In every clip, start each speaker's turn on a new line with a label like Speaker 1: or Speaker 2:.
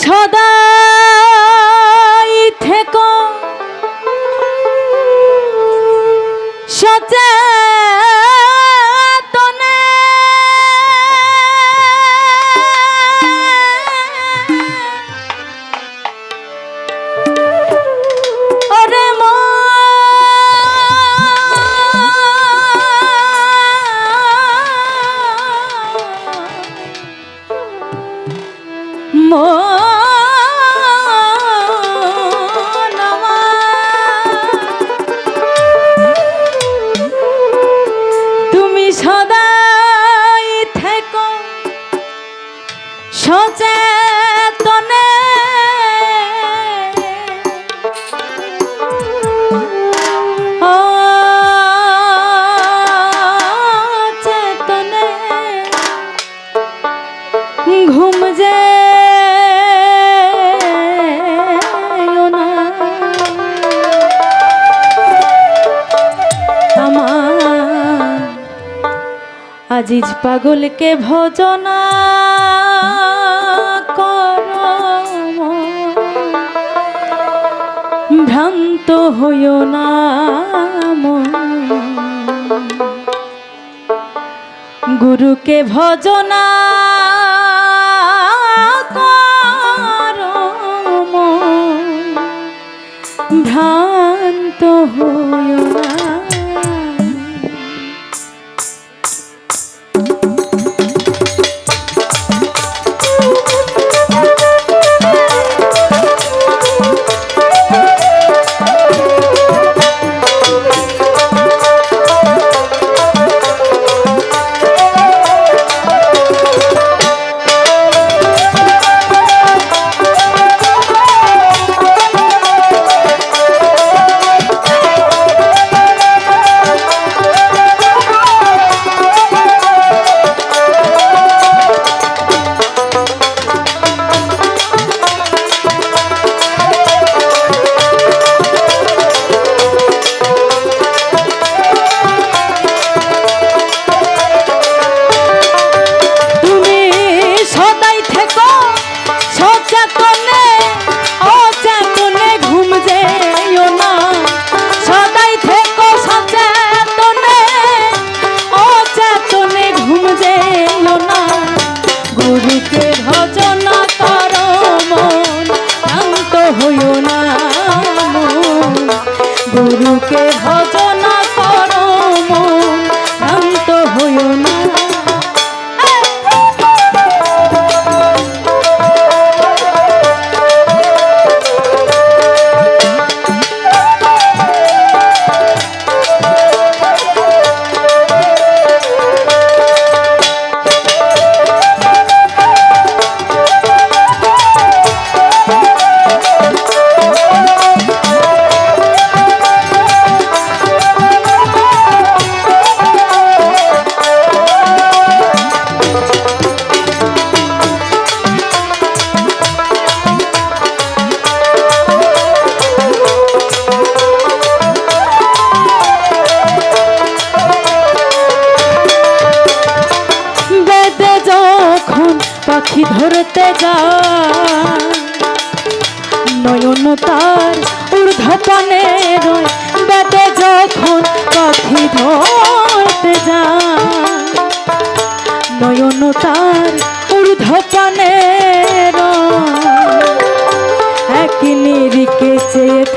Speaker 1: সদা আজিজ পাগলকে ভজনা কর ভ্রান্ত হইও না গুরুকে ভজনা কর ভ্রান্ত হইও না Thank you.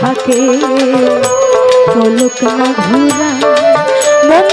Speaker 1: থাকে। পলক না ঘোরা মন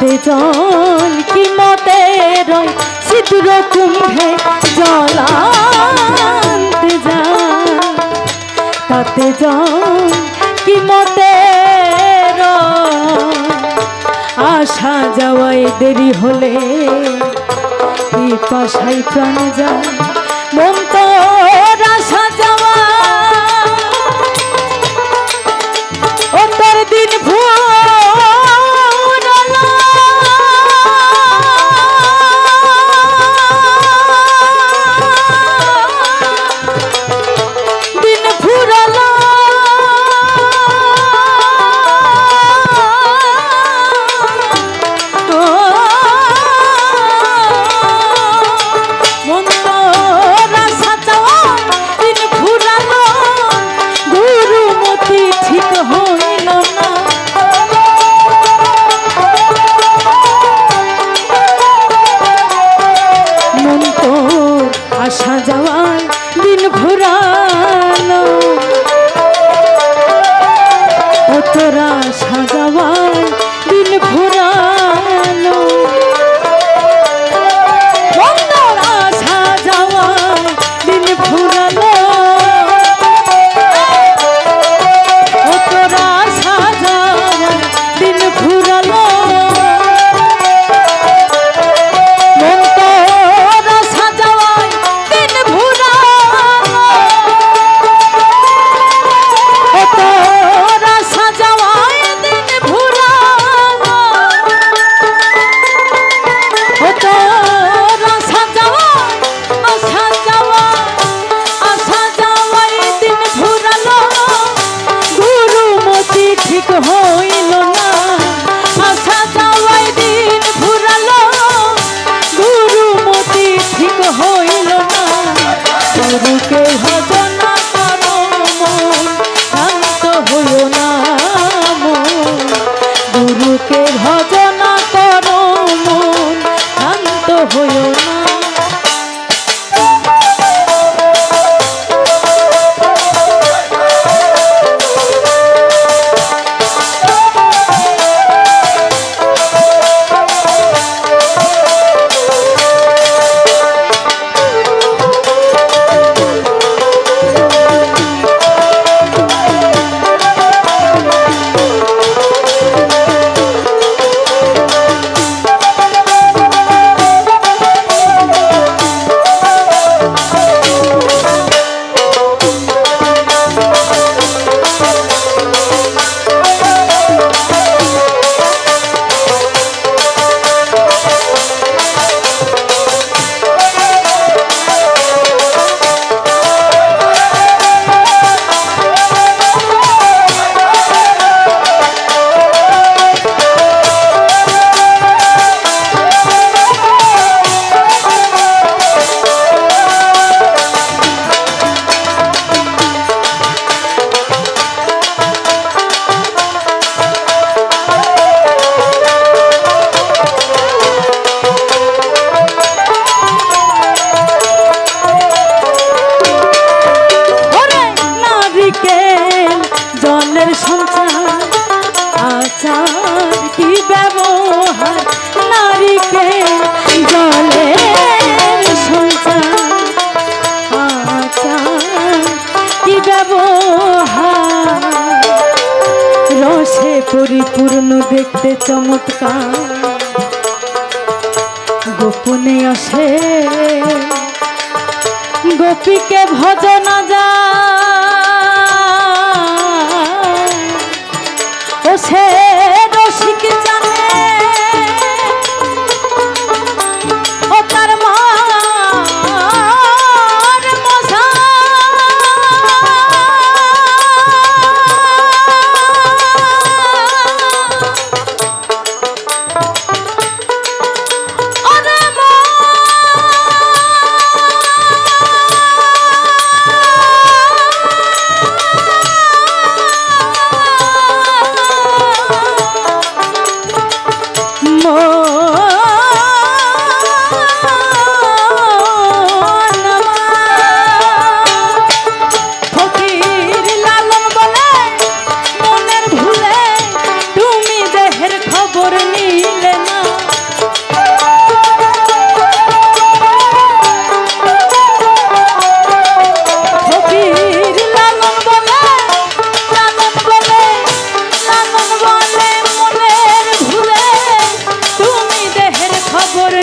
Speaker 1: হাতে জল কি মতে রয় সিদ্ধ কুম্ভে জলান্তে তাতে জল কি মতে আসা যাওয়াই দেরি হলে পিপাসায় প্রাণ যায়। মমতা পরিপূর্ণ দেখতে চমৎকার। গোপনে আসে। গোপীকে ভজনা যায়।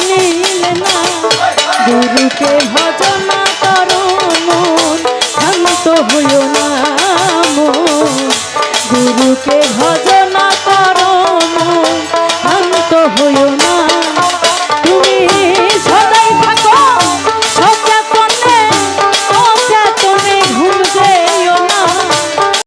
Speaker 1: নীল না। গুরুকে ভ